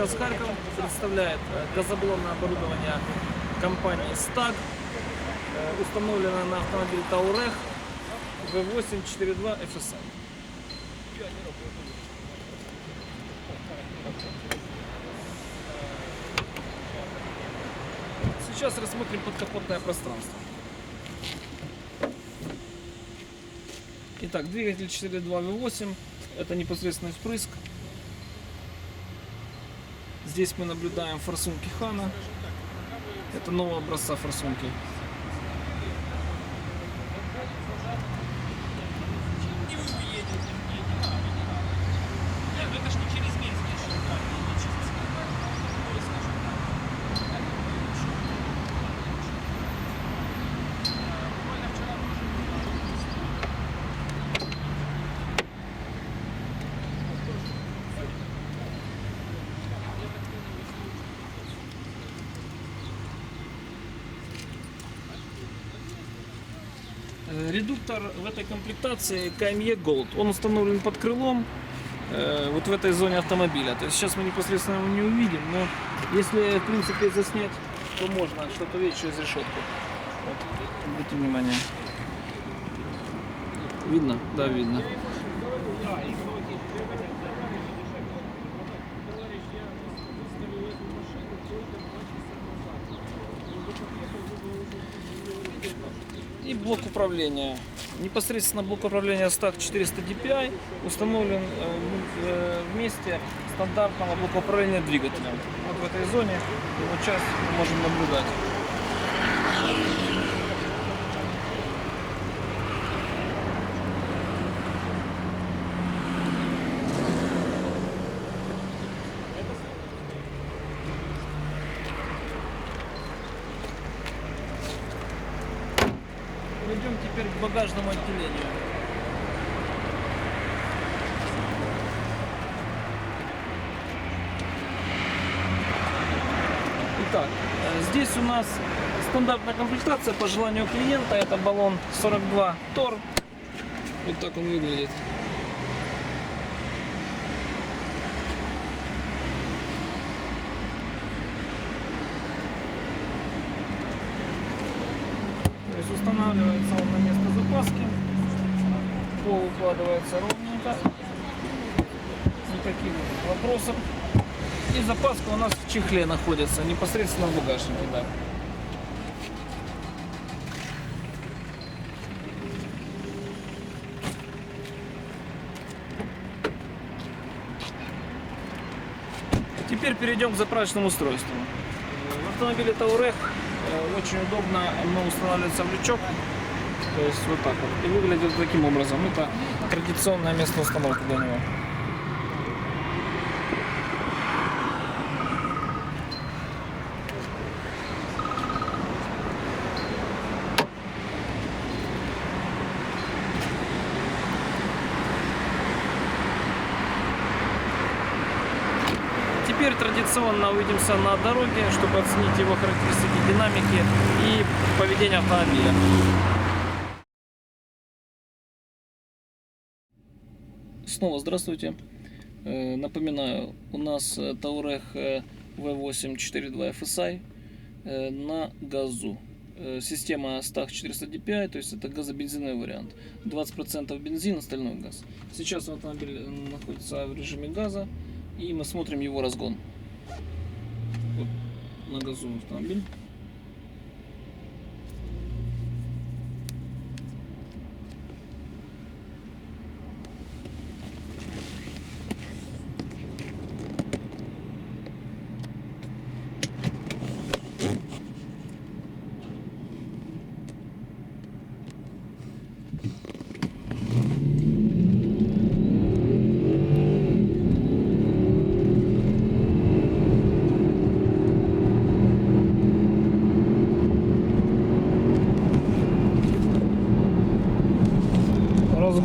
«Газ Харьков» представляет газоблонное оборудование компании «Стаг», установлено на автомобиль «Таурех» V842 FSI. Сейчас рассмотрим подкапотное пространство. Итак, двигатель 4.2 V8, это непосредственный впрыск. Здесь мы наблюдаем форсунки Хана. Это нового образца форсунки. Редуктор в этой комплектации KME Gold. Он установлен под крылом, э, вот в этой зоне автомобиля. То есть сейчас мы непосредственно его не увидим, но если в принципе заснять, то можно что-то увидеть через решетку. Вот, обратите внимание. Видно? Да, видно. И блок управления. Непосредственно блок управления STAC 400 DPI установлен э, э, вместе стандартного блока управления двигателем. Вот в этой зоне его часть мы можем наблюдать. Перейдем теперь к багажному отделению. Итак, э, здесь у нас стандартная комплектация по желанию клиента. Это баллон 42 Тор. Вот так он выглядит. Устанавливается он на место запаски. Пол укладывается ровненько. Никаких вопросов. И запаска у нас в чехле находится, непосредственно в багажнике, да. Теперь перейдем к заправочному устройству. В автомобиле Таурек очень удобно оно устанавливается в лючок. То есть вот так вот. И выглядит таким образом. Это традиционное место установки для него. Теперь традиционно увидимся на дороге, чтобы оценить его характеристики динамики и поведение автомобиля. Снова здравствуйте. Э, Напоминаю, у нас э, Touareg э, V8 4.2 FSI на газу. Э, Система Stag 400 DPI, то есть это газобензиновый вариант. 20% бензин, остальной газ. Сейчас автомобиль находится в режиме газа, и мы смотрим его разгон. Вот на газу автомобиль.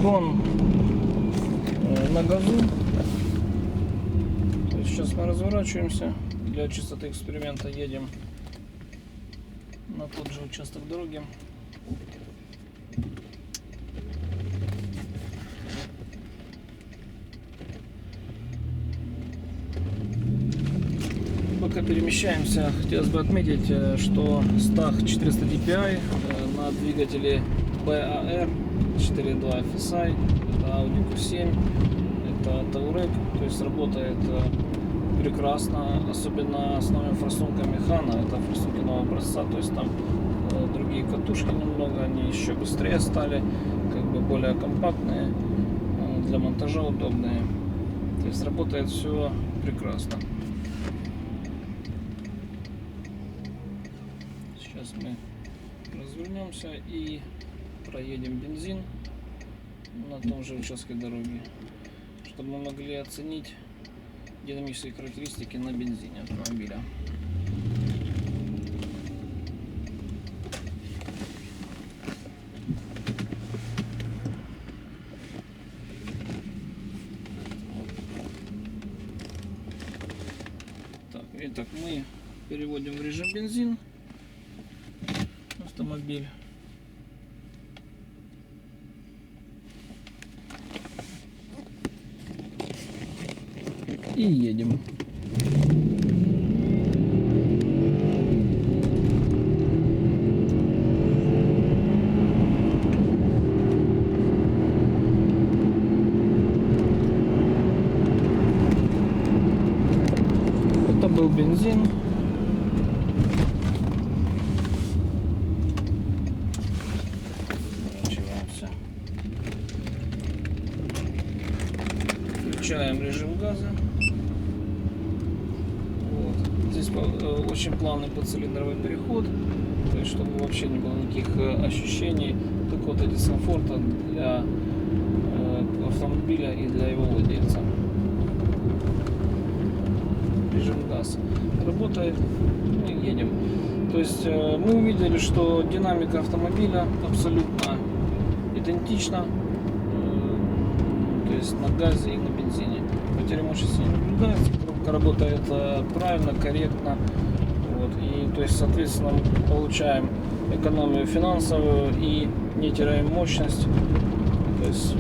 Разгон э, на газу. Сейчас мы разворачиваемся. Для чистоты эксперимента едем на тот же участок дороги. Пока перемещаемся, хотелось бы отметить, э, что Stag 400 DPI э, на двигателе BAR 4.2 FSI, это Audi Q7, это Touareg, то есть работает э, прекрасно, особенно с новыми форсунками Хана, это форсунки нового образца, то есть там э, другие катушки немного, они еще быстрее стали, как бы более компактные, э, для монтажа удобные. То есть работает все прекрасно. Сейчас мы развернемся и проедем бензин на том же участке дороги, чтобы мы могли оценить динамические характеристики на бензине автомобиля. Так, итак, мы переводим в режим бензин автомобиль. И едем. Это был бензин. Включаем режим газа. Вот. Здесь по- э, очень плавный подцилиндровый переход, то есть чтобы вообще не было никаких э, ощущений какого-то дискомфорта для э, автомобиля и для его владельца. Режим газ работает, ну и едем. То есть э, мы увидели, что динамика автомобиля абсолютно идентична, э, то есть на газе и на бензине. Потери мощности не наблюдается, работает э, правильно, корректно. Вот, и то есть, соответственно, получаем экономию финансовую и не теряем мощность. То есть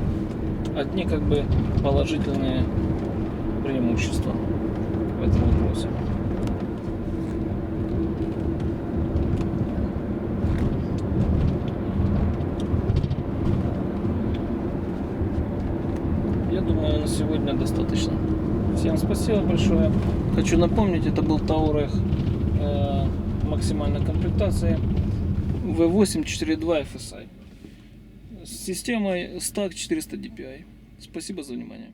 одни как бы положительные преимущества в этом вопросе. Я думаю, на сегодня достаточно. Всем спасибо большое. Хочу напомнить, это был Таурах э, максимальной комплектации V8 4.2 FSI с системой Stack 400 DPI. Спасибо за внимание.